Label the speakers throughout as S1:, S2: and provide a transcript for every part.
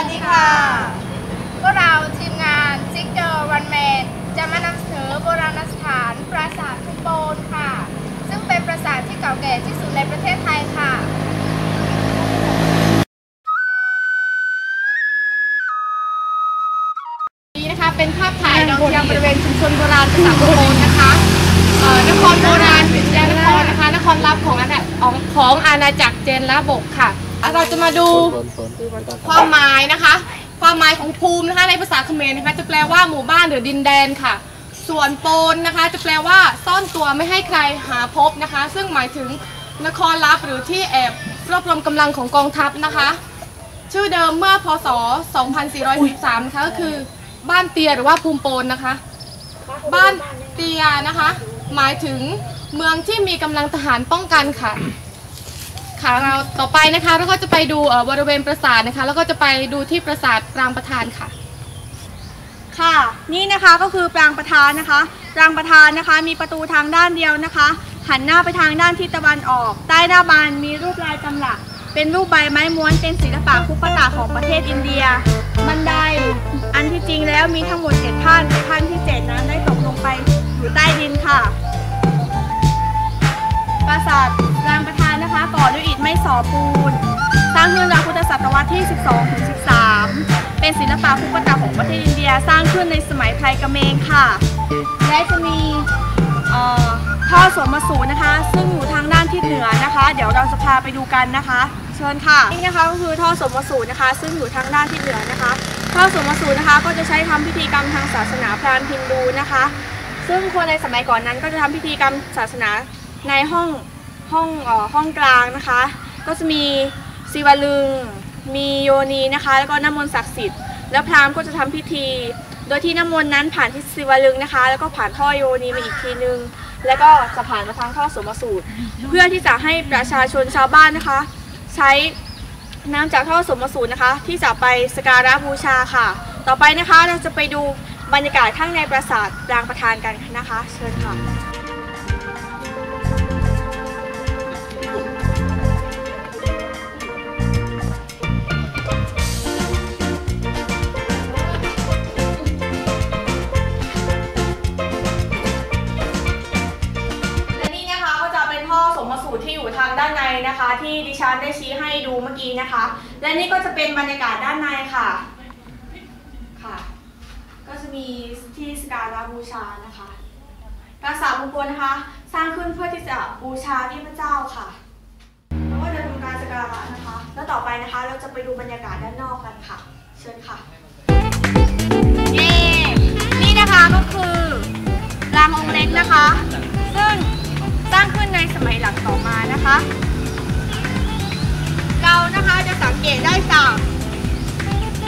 S1: วัสดีค่ะ พวกเราทีมงานซิกเดอร์วันแมนจะมานำเสนอโบราณสถานปราสาททุโบนค่ะ ซึ่งเป็นปราสาทที่เก่าแก่ที่สุดในประเทศไทยค่ะ
S2: นี้นะคะเป็นภาพถ่ายดาวเทียมบริเวณชุมชนโบราณภาษาโบราณนะคะนครโบราณเป็นยานครนะคะนครลับของอาณาของอาณาจักรเจนละบกค่ะ อะเราจะมาดูความหมายนะคะ ความหมายของภูมินะคะในภาษาเขมรนะคะ จะแปลว่าหมู่บ้านหรือดินแดนค่ะ ส่วนโปนนะคะ จะแปลว่าซ่อนตัวไม่ให้ใครหาพบนะคะ ซึ่งหมายถึงนครลับหรือที่แอบรวบรวมกำลังของกองทัพนะคะ ชื่อเดิมเมื่อพศ 2413นะคะก็คือบ้านเตียหรือว่าภูมิโปนนะคะ บ้านเตียนะคะ หมายถึงเมืองที่มีกำลังทหารป้องกันค่ะ ค่ะเราต่อไปนะคะเราก็จะไปดูเอ่อบริเวณปราสาทนะคะ แล้วก็จะไปดูที่ปราสาทปรางประธานค่ะ
S3: ค่ะ นี่นะคะก็คือปรางประธานนะคะปรางประธานนะคะ มีประตูทางด้านเดียวนะคะ หันหน้าไปทางด้านทิศตะวันออก ใต้หน้าบานมีรูปลายจำหลักเป็นรูปใบไม้ม้วนเป็นศิลปะคุปตะของประเทศอินเดีย บันไดอันที่จริงแล้วมีทั้งหมดเจ็ดขั้นแต่ขั้นที่เจ็ดนั้นได้ตกลงไปอยู่ใต้ดินค่ะ ปราสาทรางประาก่อด้วยอิฐไม่สอปูน สร้างขึ้นราวพุทธศตวรรษที่ 12 ถึง 13 เป็นศิลปะภูมิปัญญาของประเทศอินเดียสร้างขึ้นในสมัยไพรกเมงค่ะ และจะมีท่อสวนมสูนะคะ ซึ่งอยู่ทางด้านทิศเหนือนะคะ เดี๋ยวเราจะพาไปดูกันนะคะ เชิญค่ะนี่นะคะก็คือท่อสวนมสูนะคะ ซึ่งอยู่ทางด้านทิศเหนือนะคะท่อสวนมสูนะคะก็จะใช้ทำพิธีกรรมทางศาสนาพราหมณ์ฮินดูนะคะ ซึ่งคนในสมัยก่อนนั้นก็จะทำพิธีกรรมศาสนาในห้อง ห้องอ่อห้องกลางนะคะ ก็จะมีศิวลึง มีโยนีนะคะ แล้วก็น้ำมนต์ศักดิ์สิทธิ์ แล้วพราหมณ์ก็จะทำพิธี โดยที่น้ำมนต์นั้นผ่านที่ศิวลึงนะคะ แล้วก็ผ่านท่อโยนีมาอีกทีนึง แล้วก็จะผ่านมาทางท่อสมสูตร เพื่อที่จะให้ประชาชนชาวบ้านนะคะ ใช้น้ำจากท่อสมสูตรนะคะ ที่จะไปสการะบูชาค่ะ ต่อไปนะคะเราจะไปดูบรรยากาศข้างในปราสาทรางประธานกันนะคะ เชิญค่ะ นะคะ ที่ดิฉันได้ชี้ให้ดูเมื่อกี้นะคะ และนี่ก็จะเป็นบรรยากาศด้านในค่ะค่ะ ก็จะมีที่สการะบูชานะคะปราสาทมงคลนะคะ สร้างขึ้นเพื่อที่จะบูชาเทพเจ้าค่ะ แล้วก็จะทำการสการะนะคะ แล้วต่อไปนะคะเราจะไปดูบรรยากาศด้านนอกกันค่ะ เชิญค่ะเย้นี่นะคะก็คือรางองค์เล็กนะคะ ซึ่งสร้างขึ้นในสมัยหลังต่อมานะคะ เรานะคะจะสังเกตได้จาก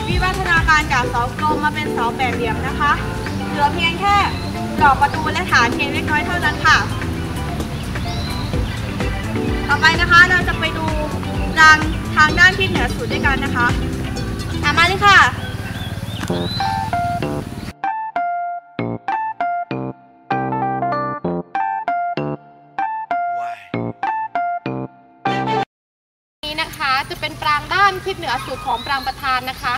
S3: วิวัฒนาการจากเสากลมมาเป็นเสาแปดเหลี่ยมนะคะ เหลือเพียงแค่ดอกประตูและฐานเพียงเล็กน้อยเท่านั้นค่ะ ต่อไปนะคะเราจะไปดูรางทางด้านทิศเหนือสุดด้วยกันนะคะตามมาเลยค่ะ
S2: เป็นปรางด้านทิศเหนือสุดของปรางประธานนะคะ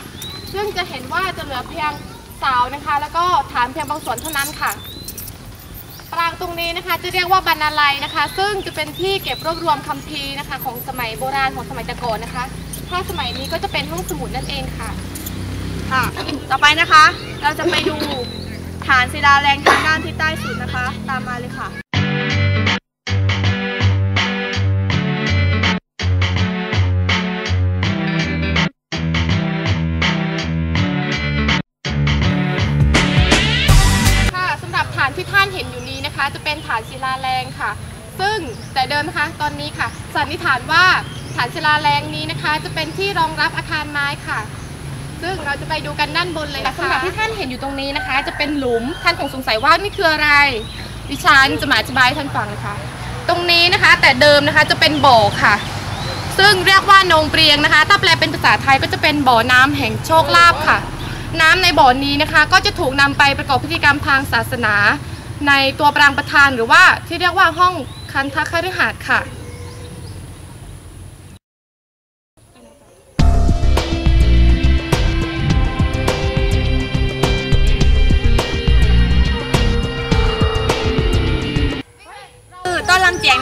S2: ซึ่งจะเห็นว่าจะเหลือเพียงเสานะคะ แล้วก็ฐานเพียงบางส่วนเท่านั้นค่ะ ปรางตรงนี้นะคะจะเรียกว่าบรรณาลัยนะคะ ซึ่งจะเป็นที่เก็บรวบรวมคัมภีร์นะคะ ของสมัยโบราณของสมัยตะกอนนะคะ ถ้าสมัยนี้ก็จะเป็นห้องสมุดนั่นเองค่ะ
S3: ค่ะ ต่อไปนะคะ เราจะไปดูฐานศิลาแรงทางด้านทิศใต้สุดนะคะ ตามมาเลยค่ะ
S2: นิษฐานว่าฐานศิลาแรงนี้นะคะ จะเป็นที่รองรับอาคารไม้ค่ะ ซึ่งเราจะไปดูกันด้านบนเลยนะคะสำหรับที่ท่านเห็นอยู่ตรงนี้นะคะ จะเป็นหลุมท่านคงสงสัยว่านี่คืออะไร ดิฉันจะมาอธิบายให้ท่านฟังนะคะ ตรงนี้นะคะแต่เดิมนะคะจะเป็นบ่อค่ะ ซึ่งเรียกว่านงเปรียงนะคะ ถ้าแปลเป็นภาษาไทยก็จะเป็นบ่อน้ำแห่งโชคลาภค่ะ น้ำในบ่อนี้นะคะ ก็จะถูกนำไปประกอบพิธีกรรมทางศาสนา ในตัวปรางประธานหรือว่าที่เรียกว่าห้องคันทคฤหาสน์ค่ะ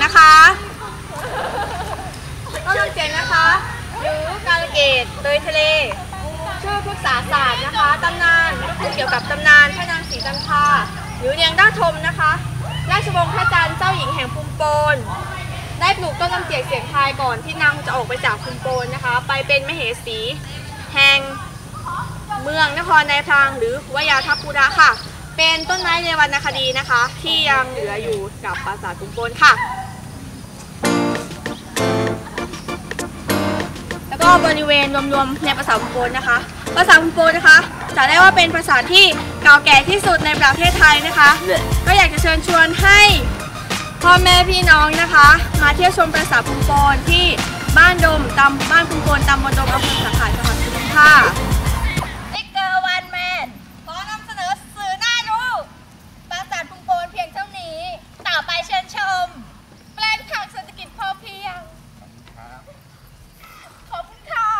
S3: นะคะต้นลำเจียกนะคะ หรือการเกตโดยทะเล ชื่อพฤกษาศาสตร์นะคะตำนานก็คือเกี่ยวกับตำนานพระนางศรีจันทราหรือเรียงด้าทมนะคะราชวงศ์พระจันทร์เจ้าหญิงแห่งภูมิโปนได้ปลูกต้นลำเจียกเสียงทายก่อนที่นางจะออกไปจากภูมิโปนนะคะ ไปเป็นมเหสี แห่งเมืองนครนายพรางหรือวยาทัพปุระค่ะ เป็นต้นไม้ในวรรณคดีนะคะ ที่ยังเหลืออยู่กับปราสาทภูมิโปนค่ะ แล้วก็บริเวณรวมๆในปราสาทภูมิโปนนะคะ ปราสาทภูมิโปนนะคะจะได้ว่าเป็นปราสาทที่เก่าแก่ที่สุดในประเทศไทยนะคะ ก็อยากจะเชิญชวนให้พ่อแม่พี่น้องนะคะ มาเที่ยวชมปราสาทภูมิโปนที่บ้านดมตำบ้านภูมิโปนตำบลดมอำเภอสาขาจังหวัดสุรินทร์ค่ะ
S1: ติ๊กเกอร์วันแมนขอนำเสนอสื่อหน้าดูปราสาทพุงโปนเพียงเท่านี้ ต่อไปเชิญชม แปลงผักเศรษฐกิจพอเพียง ขอบคุณค่ะ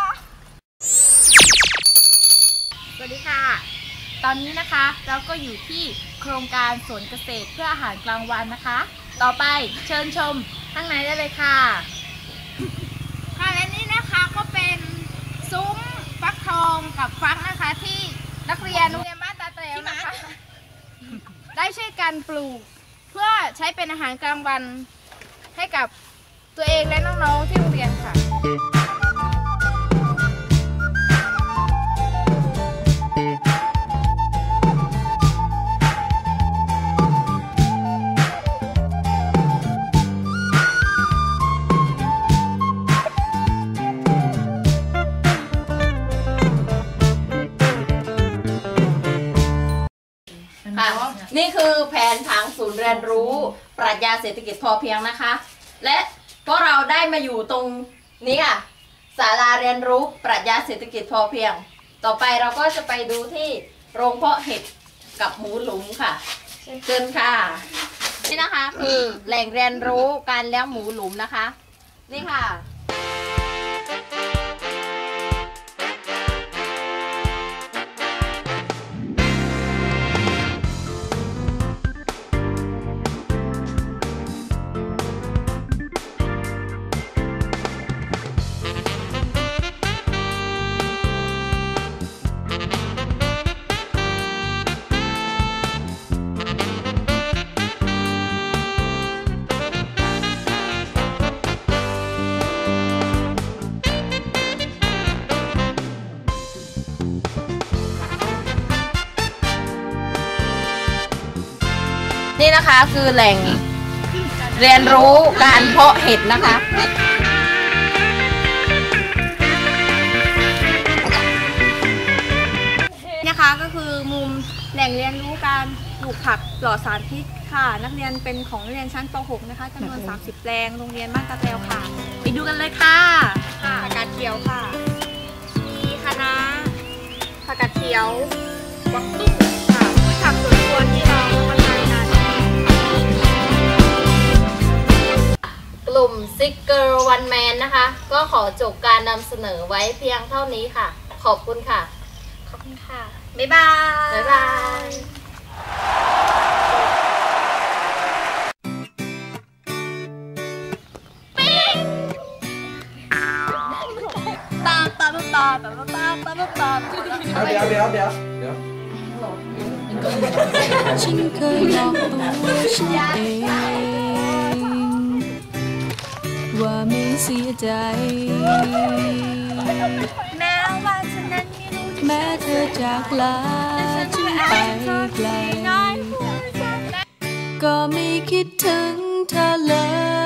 S2: สวัสดีค่ะ ตอนนี้นะคะเราก็อยู่ที่โครงการสวนเกษตรเพื่ออาหารกลางวันนะคะ ต่อไปเชิญชมข้างในได้เลยค่ะ
S1: ค่ะและนี่นะคะก็เป็นซุ้มฟักทองกับฟักนะคะ ที่นักเรียนโรงเรียนบ้านตาเตลนะคะ ได้ช่วยกันปลูก เพื่อใช้เป็นอาหารกลางวันให้กับตัวเองและน้องๆที่โรงเรียนค่ะ
S4: นี่คือแผนผังศูนย์เรียนรู้ปรัชญาเศรษฐกิจพอเพียงนะคะ และพวกเราได้มาอยู่ตรงนี้ค่ะศาลาเรียนรู้ปรัชญาเศรษฐกิจพอเพียง ต่อไปเราก็จะไปดูที่โรงเพาะเห็ดกับหมูหลุมค่ะเชิญค่ะนี่นะคะคือแหล่งเรียนรู้การเลี้ยงหมูหลุมนะคะ นี่ค่ะ นี่นะคะคือแหล่งเรียนรู้การเพาะเห็ดนะคะ
S3: นะคะก็คือมุมแหล่งเรียนรู้การปลูกผักปลอดสารพิษค่ะ นักเรียนเป็นของนักเรียนชั้นป .6 นะคะจำนวน 30 แปลงโรงเรียนบ้านตาแตวค่ะ ไปดูกันเลยค่ะค่ะผักกาดเขียวค่ะ มีคะน้าผักกาดเขียวกวางตุ้งค่ะพืชผักสวนครัวที่เรา
S4: ลุ่มซิกเกอร์วันแมนนะคะ ก็ขอจบการนำเสนอไว้เพียงเท่านี้ค่ะ ขอบคุณค่ะ
S3: ขอบคุณค่ะ บ๊ายบาย
S4: บ๊ายบาย
S3: ตามตามตามตามตามตามตาม
S5: เดี๋ยวเดี๋ยวเดี๋ยวเดี๋ยว
S6: ฉันเคยบอกตัวฉันเอง ว่าไม่เสียใจ
S3: แม้ว่าฉันนั้นไม่รู้จะ
S6: แม้เธอจากลาฉันไปไกล ก็ไม่คิดถึงเธอเลย